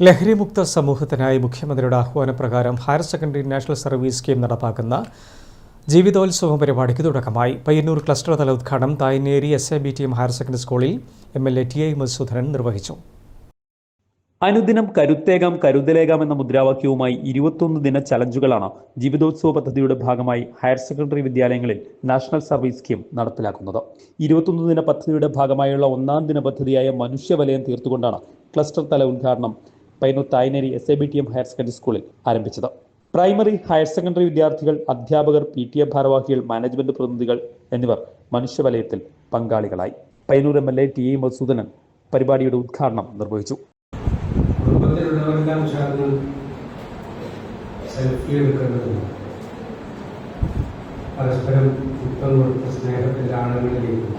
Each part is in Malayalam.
ലഹരിമുക്ത സമൂഹത്തിനായി മുഖ്യമന്ത്രിയുടെ ആഹ്വാനപ്രകാരം higher secondary national service scheme നടപ്പാക്കുന്ന ജീവിതോത്സവ പരിപാടിക്ക് തുടക്കമായി. പയ്യന്നൂർ ക്ലസ്റ്റർ തല ഉദ്ഘാടനം Thayineri S A B T M higher secondary സ്കൂളിൽ M L A T I Madhusoodanan നിർവഹിച്ചു. അനുദിനം കരുത്തേകാം കരുതലേകാം എന്ന മുദ്രാവാക്യവുമായി ഇരുപത്തൊന്ന് ദിന ചലഞ്ചുകളാണ് ജീവിതോത്സവ പദ്ധതിയുടെ ഭാഗമായി ഹയർ സെക്കൻഡറി വിദ്യാലയങ്ങളിൽ നാഷണൽ സർവീസ് സ്കീം നടപ്പിലാക്കുന്നത്. ഇരുപത്തൊന്ന് ദിന പദ്ധതിയുടെ ഭാഗമായുള്ള ഒന്നാം ദിന പദ്ധതിയായ മനുഷ്യവലയം തീർത്തുകൊണ്ടാണ് ക്ലസ്റ്റർ തല ഉദ്ഘാടനം Painur Thayineri S A B T M higher secondary സ്കൂളിൽ ആരംഭിച്ചത്. പ്രൈമറി ഹയർ സെക്കൻഡറി വിദ്യാർത്ഥികൾ അധ്യാപകർ പി ടി എ ഭാരവാഹികൾ മാനേജ്മെന്റ് പ്രതിനിധികൾ എന്നിവർ മനുഷ്യവലയത്തിൽ പങ്കാളികളായി. Painur M L A T A Madhusoodanan പരിപാടിയുടെ ഉദ്ഘാടനം നിർവഹിച്ചു. പരസ്പരം സ്നേഹത്തിന്റെ ആഴങ്ങളിലേക്കും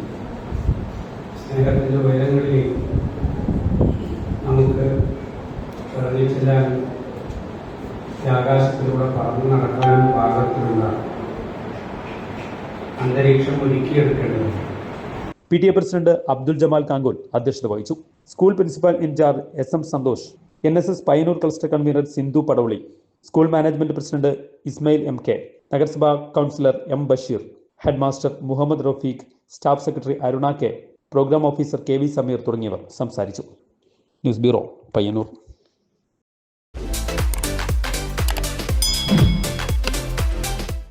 സ്നേഹത്തിന്റെ ഉയരങ്ങളിലേക്കും ഈ ആകാശത്തിലൂടെ പറന്നു നടക്കാനും പാകത്തിലുള്ള അന്തരീക്ഷം ഒരുക്കിയെടുക്കേണ്ടതുണ്ട്. P T A president Abdul Jamal Kankol അധ്യക്ഷത വഹിച്ചു. School principal incharge S M Santhosh N S S Payyanur cluster convener Sindhu Padavali school management president Ismail M K നഗരസഭാ councillor M Basheer headmaster Muhammad Rafeeq staff secretary Aruna K programme officer K V Sameer തുടങ്ങിയവർ സംസാരിച്ചു. News bureau Payyanur.